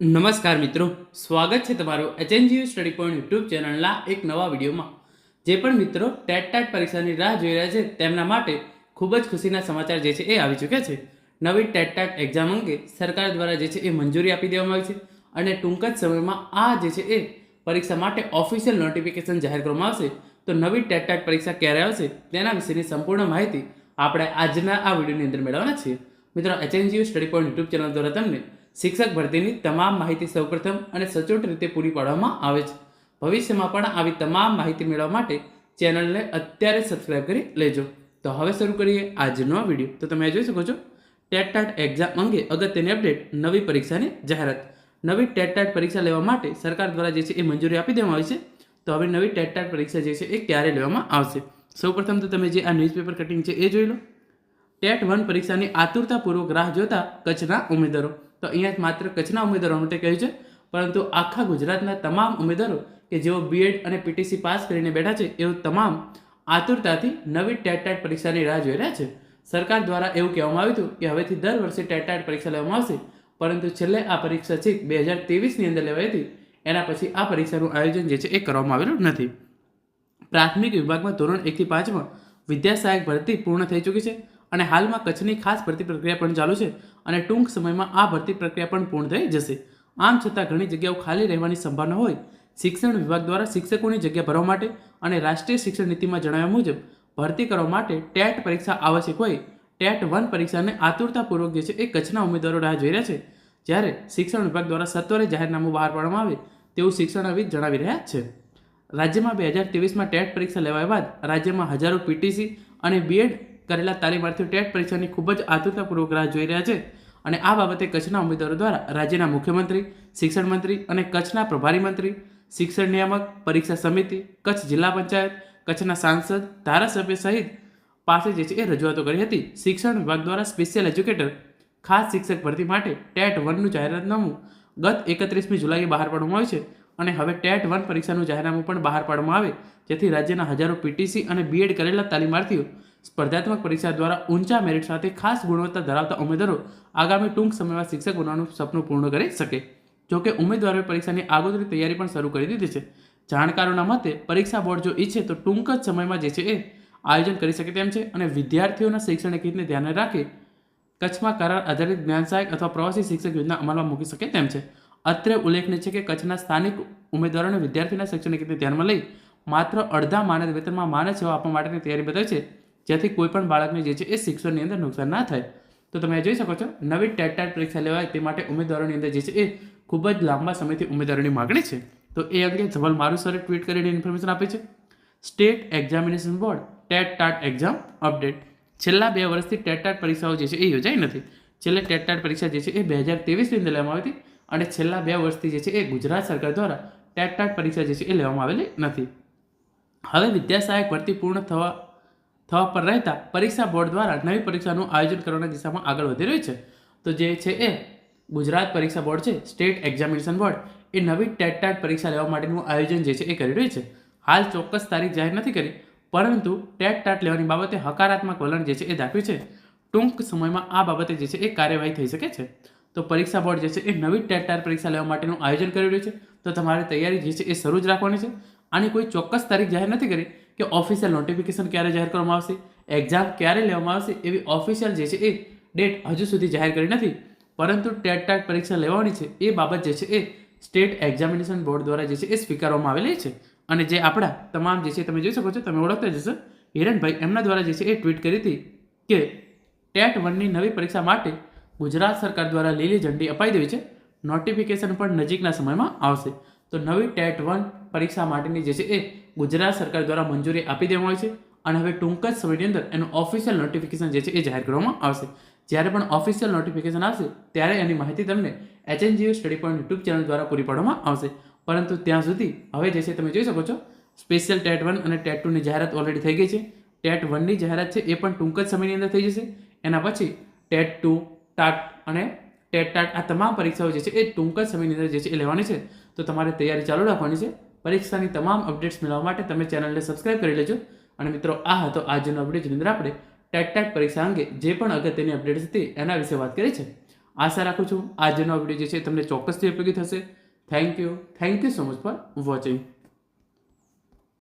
નમસ્કાર મિત્રો, સ્વાગત છે તમારું એચએનજીયુ સ્ટડી પોઈન્ટ યુટ્યુબ ચેનલના એક નવા વિડીયોમાં. જે પણ મિત્રો ટેટ ટાટ પરીક્ષાની રાહ જોઈ રહ્યા છે, તેમના માટે ખૂબ જ ખુશીના સમાચાર જે છે એ આવી ચૂક્યા છે. નવી ટેટ ટાટ એક્ઝામ અંગે સરકાર દ્વારા જે છે એ મંજૂરી આપી દેવામાં આવી છે અને ટૂંક જ સમયમાં આ જે છે એ પરીક્ષા માટે ઓફિશિયલ નોટિફિકેશન જાહેર કરવામાં આવશે. તો નવી ટેટ ટાટ પરીક્ષા ક્યારે આવશે તેના વિશેની સંપૂર્ણ માહિતી આપણે આજના આ વિડીયોની અંદર મેળવવાના છીએ. મિત્રો HNGU study point YouTube channel દ્વારા તમને શિક્ષક ભરતીની તમામ માહિતી સૌપ્રથમ અને સચોટ રીતે પૂરી પાડવામાં આવે છે. ભવિષ્યમાં પણ આવી તમામ માહિતી મેળવવા માટે ચેનલને અત્યારે સબસ્ક્રાઇબ કરી લેજો. તો હવે શરૂ કરીએ આજનો વીડિયો. તો તમે જોઈ શકો છો ટેટ ટાટ એક્ઝામ અંગે અગત્યની અપડેટ, નવી પરીક્ષાની જાહેરાત. નવી ટેટ ટાટ પરીક્ષા લેવા માટે સરકાર દ્વારા જે છે એ મંજૂરી આપી દેવામાં આવી છે. તો હવે નવી ટેટ ટાટ પરીક્ષા જે છે એ ક્યારે લેવામાં આવશે? સૌપ્રથમ તો તમે જે આ ન્યૂઝપેપર કટિંગ છે એ જોઈ લો. ટેટ વન પરીક્ષાની આતુરતાપૂર્વક રાહ જોતા કચ્છના ઉમેદવારો. તો અહીંયા માત્ર કચ્છના ઉમેદવારો માટે કહ્યું છે, પરંતુ આખા ગુજરાતના તમામ ઉમેદવારો કે જેઓ બીએડ અને પીટીસી પાસ કરીને બેઠા છે, એઓ તમામ આતુરતાથી નવી ટેટટાટ પરીક્ષાની રાહ જોઈ રહ્યા છે. સરકાર દ્વારા એવું કહેવામાં આવ્યું હતું કે હવેથી દર વર્ષે ટેટટાટ પરીક્ષા લેવામાં આવશે, પરંતુ છેલ્લે આ પરીક્ષા છે બે હજાર ત્રેવીસની અંદર લેવાઈ હતી. એના પછી આ પરીક્ષાનું આયોજન જે છે એ કરવામાં આવેલું નથી. પ્રાથમિક વિભાગમાં ધોરણ એકથી પાંચમાં વિદ્યા સહાયક ભરતી પૂર્ણ થઈ ચૂકી છે અને હાલમાં કચ્છની ખાસ ભરતી પ્રક્રિયા પણ ચાલુ છે. અને ટૂંક સમયમાં આ ભરતી પ્રક્રિયા પણ પૂર્ણ થઈ જશે. આમ છતાં ઘણી જગ્યાઓ ખાલી રહેવાની સંભાવના હોય. શિક્ષણ વિભાગ દ્વારા શિક્ષકોની જગ્યા ભરવા માટે અને રાષ્ટ્રીય શિક્ષણ નીતિમાં જણાવ્યા મુજબ, ભરતી કરવા માટે ટેટ પરીક્ષા આવશ્યક હોય. ટેટ વન પરીક્ષાને આતુરતાપૂર્વક જે છે એ કચ્છના ઉમેદવારો રાહ જોઈ રહ્યા છે. જ્યારે શિક્ષણ વિભાગ દ્વારા સત્વરે જાહેરનામું બહાર પાડવામાં આવે, તેવું શિક્ષણવિદ જણાવી રહ્યા છે. રાજ્યમાં બે હજાર ત્રેવીસમાં ટેટ પરીક્ષા લેવાયા બાદ રાજ્યમાં હજારો પીટીસી અને બીએડ કરેલા તાલીમાર્થીઓ ટેટ પરીક્ષાની ખૂબ જ આતુરતાપૂર્વક રાહ જોઈ રહ્યા છે અને આ બાબતે કચ્છના ઉમેદવારો દ્વારા રાજ્યના મુખ્યમંત્રી, શિક્ષણ મંત્રી અને કચ્છના પ્રભારી મંત્રી, શિક્ષણ નિયામક, પરીક્ષા સમિતિ, કચ્છ જિલ્લા પંચાયત, કચ્છના સાંસદ, ધારાસભ્ય સહિત પાસે જે છે એ રજૂઆતો કરી હતી. શિક્ષણ વિભાગ દ્વારા સ્પેશિયલ એજ્યુકેટર, ખાસ શિક્ષક ભરતી માટે ટેટ વનનું જાહેરાતનામું ગત એકત્રીસમી જુલાઈએ બહાર પાડવામાં આવ્યું છે અને હવે ટેટ વન પરીક્ષાનું જાહેરનામું પણ બહાર પાડવામાં આવે, જેથી રાજ્યના હજારો પીટીસી અને બીએડ કરેલા તાલીમાર્થીઓ સ્પર્ધાત્મક પરીક્ષા દ્વારા ઊંચા મેરિટ સાથે ખાસ ગુણવત્તા ધરાવતા ઉમેદવારો આગામી ટૂંક સમયમાં શિક્ષક બનવાનું સપનું પૂર્ણ કરી શકે. જોકે ઉમેદવારોએ પરીક્ષાની આગોતરી તૈયારી પણ શરૂ કરી દીધી છે. જાણકારોના મતે, પરીક્ષા બોર્ડ જો ઈચ્છે તો ટૂંક જ સમયમાં જે છે એ આયોજન કરી શકે તેમ છે અને વિદ્યાર્થીઓના શૈક્ષણિક હિતને ધ્યાને રાખી કચ્છમાં કરાર આધારિત જ્ઞાન સહાયક અથવા પ્રવાસી શિક્ષક યોજના અમલમાં મૂકી શકે તેમ છે. અત્રે ઉલ્લેખનીય છે કે કચ્છના સ્થાનિક ઉમેદવારોને વિદ્યાર્થીના શૈક્ષણિક હિતને ધ્યાનમાં લઈ માત્ર અડધા માનદ વેતનમાં માનદ સેવા આપવા માટેની તૈયારી બતાવી છે. જેથી કોઈ પણ બાળકને જે છે એ શિક્ષણની અંદર નુકસાન ના થાય. તો તમે જોઈ શકો છો, નવી ટેટ ટાટ પરીક્ષા લેવાય તે માટે ઉમેદવારોની અંદર જે છે એ ખૂબ જ લાંબા સમયથી ઉમેદવારોની માગણી છે. તો એ અંગે ધવલ મારું સરે ટ્વીટ કરીને ઇન્ફોર્મેશન આપી છે. State examination board TET TAT exam update છેલ્લા બે વર્ષથી ટેટ ટાટ પરીક્ષાઓ જે છે એ યોજાઈ નથી. છેલ્લે ટેટ ટાટ પરીક્ષા જે છે એ બે હજાર ત્રેવીસની અંદર લેવામાં આવી હતી અને છેલ્લા બે વર્ષથી જે છે એ ગુજરાત સરકાર દ્વારા ટેટ ટાટ પરીક્ષા જે છે એ લેવામાં આવેલી નથી. હવે વિદ્યાસહાયક ભરતી પૂર્ણ થવા થવા પર રહેતા પરીક્ષા બોર્ડ દ્વારા નવી પરીક્ષાનું આયોજન કરવાના દિશામાં આગળ વધી રહ્યું છે. તો જે છે એ ગુજરાત પરીક્ષા બોર્ડ છે, સ્ટેટ એક્ઝામિનેશન બોર્ડ, એ નવી ટેટ ટાટ પરીક્ષા લેવા માટેનું આયોજન જે છે એ કરી રહ્યું છે. હાલ ચોક્કસ તારીખ જાહેર નથી કરી, પરંતુ ટેટ ટાટ લેવાની બાબતે હકારાત્મક વલણ જે છે એ દાખવ્યું છે. ટૂંક સમયમાં આ બાબતે જે છે એ કાર્યવાહી થઈ શકે છે. તો પરીક્ષા બોર્ડ જે છે એ નવી ટેટ ટાટ પરીક્ષા લેવા માટેનું આયોજન કરી રહ્યું છે. તો તમારે તૈયારી જે છે એ શરૂ જ રાખવાની છે. આની કોઈ ચોક્કસ તારીખ જાહેર નથી કરી કે ઓફિશિયલ નોટિફિકેશન ક્યારે જાહેર કરવામાં આવશે? એક્ઝામ ક્યારે લેવામાં આવશે? એવી ઓફિશિયલ જે છે એ ડેટ હજુ સુધી જાહેર કરી નથી. પરંતુ ટેટ ટાટ પરીક્ષા લેવાની છે, એ બાબત જે છે એ સ્ટેટ એક્ઝામિનેશન બોર્ડ દ્વારા જે છે એ સ્વીકારવામાં આવેલી છે. અને જે આપણા તમામ જે છે તમે જોઈ શકો છો, તમે ઓળખતા જશો હિરણભાઈ એમના દ્વારા જે છે એ ટ્વીટ કરી હતી કે ટેટ વનની નવી પરીક્ષા માટે ગુજરાત સરકાર દ્વારા લીલી ઝંડી અપાઈ દેવી છે. નોટિફિકેશન પણ નજીકના સમયમાં આવશે. તો નવી ટેટ વન પરીક્ષા માટેની જે છે એ ગુજરાત સરકાર દ્વારા મંજૂરી આપી દેવામાં આવી છે અને હવે ટૂંક જ સમયની અંદર એનું ઓફિશિયલ નોટિફિકેશન જે છે એ જાહેર કરવામાં આવશે. જ્યારે પણ ઓફિશિયલ નોટિફિકેશન આવશે, ત્યારે એની માહિતી તમને HNGU study point YouTube channel દ્વારા પૂરી પાડવામાં આવશે. પરંતુ ત્યાં સુધી હવે જે છે તમે જોઈ શકો છો સ્પેશિયલ ટેટ વન અને ટેટ ટુની જાહેરાત ઓલરેડી થઈ ગઈ છે. ટેટ વનની જાહેરાત છે એ પણ ટૂંક જ સમયની અંદર થઈ જશે. એના પછી ટેટ ટુ ટાટ અને ટેટ ટાટ આ તમામ પરીક્ષાઓ જે છે એ ટૂંક જ સમયની અંદર જે છે એ લેવાની છે. તો તમારે તૈયારી ચાલુ રાખવાની છે. પરીક્ષાની તમામ અપડેટ્સ મેળવવા માટે તમે ચેનલને સબસ્ક્રાઇબ કરી લેજો. અને મિત્રો, આ હતો આજનો અપડેટ જેની અંદર આપણે ટેટ ટાટ પરીક્ષા અંગે જે પણ અગત્યની અપડેટ્સ હતી એના વિશે વાત કરી છે. આશા રાખું છું આજનો અપડેટ જે છે તમને ચોક્કસથી ઉપયોગી થશે. Thank you thank you so much for watching